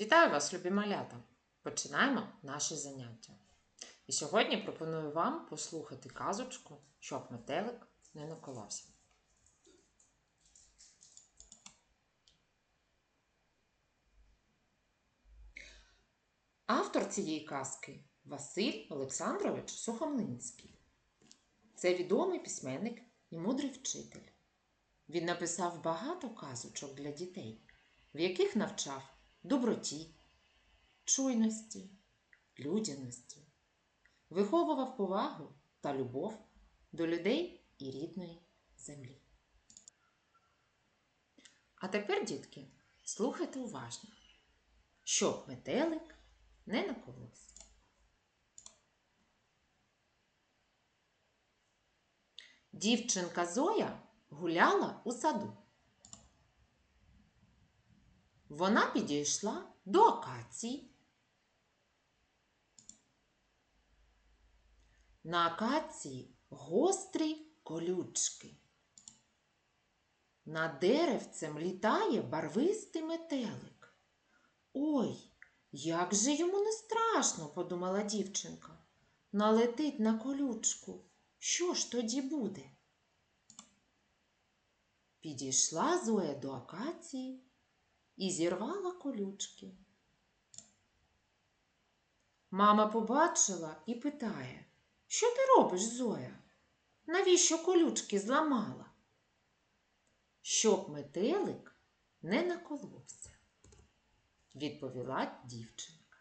Вітаю вас, любі малята! Починаємо наше заняття. І сьогодні пропоную вам послухати казочку, щоб метелик не наколовся. Автор цієї казки Василь Олександрович Сухомлинський. Це відомий письменник і мудрий вчитель. Він написав багато казочок для дітей, в яких навчав доброті, чуйності, людяності, виховував повагу та любов до людей і рідної землі. А тепер, дітки, слухайте уважно, щоб метелик не наколовся. Дівчинка Зоя гуляла у саду. Вона підійшла до акації. На акації гострі колючки. Над деревцем літає барвистий метелик. Ой, як же йому не страшно, подумала дівчинка. Налетить на колючку. Що ж тоді буде? Підійшла Зоя до акації і зірвала колючки. Мама побачила і питає, що ти робиш, Зоя? Навіщо колючки зламала? Щоб метелик не наколовся, відповіла дівчинка.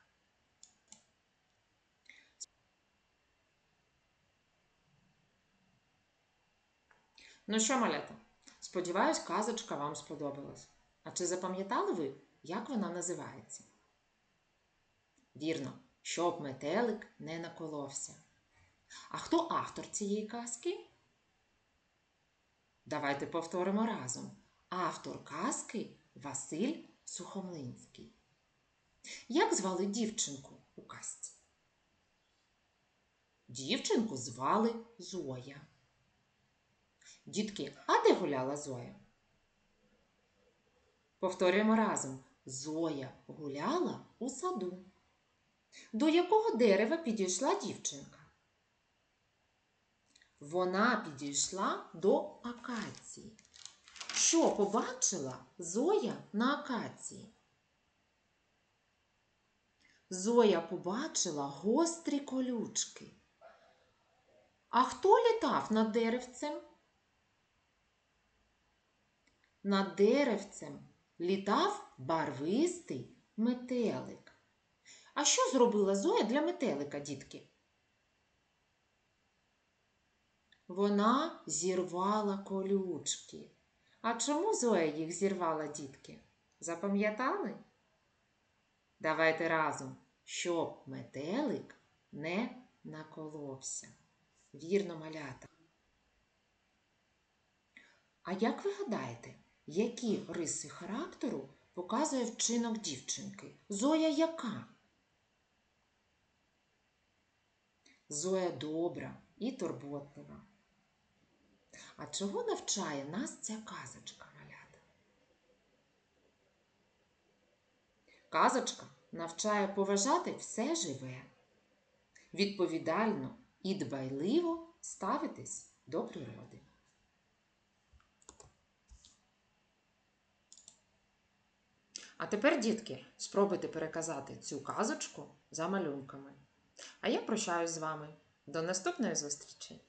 Ну що, малята? Сподіваюсь, казочка вам сподобалась. А чи запам'ятали ви, як вона називається? Вірно, щоб метелик не наколовся. А хто автор цієї казки? Давайте повторимо разом. Автор казки Василь Сухомлинський. Як звали дівчинку у казці? Дівчинку звали Зоя. Дітки, а де гуляла Зоя? Повторюємо разом. Зоя гуляла у саду. До якого дерева підійшла дівчинка? Вона підійшла до акації. Що побачила Зоя на акації? Зоя побачила гострі колючки. А хто літав над деревцем? Над деревцем літав барвистий метелик. А що зробила Зоя для метелика, дітки? Вона зірвала колючки. А чому Зоя їх зірвала, дітки? Запам'ятали? Давайте разом, щоб метелик не наколовся. Вірно, малята. А як ви гадаєте, які риси характеру показує вчинок дівчинки? Зоя яка? Зоя добра і турботлива. А чого навчає нас ця казочка, малята? Казочка навчає поважати все живе, відповідально і дбайливо ставитись до природи. А тепер, дітки, спробуйте переказати цю казочку за малюнками. А я прощаюсь з вами. До наступної зустрічі!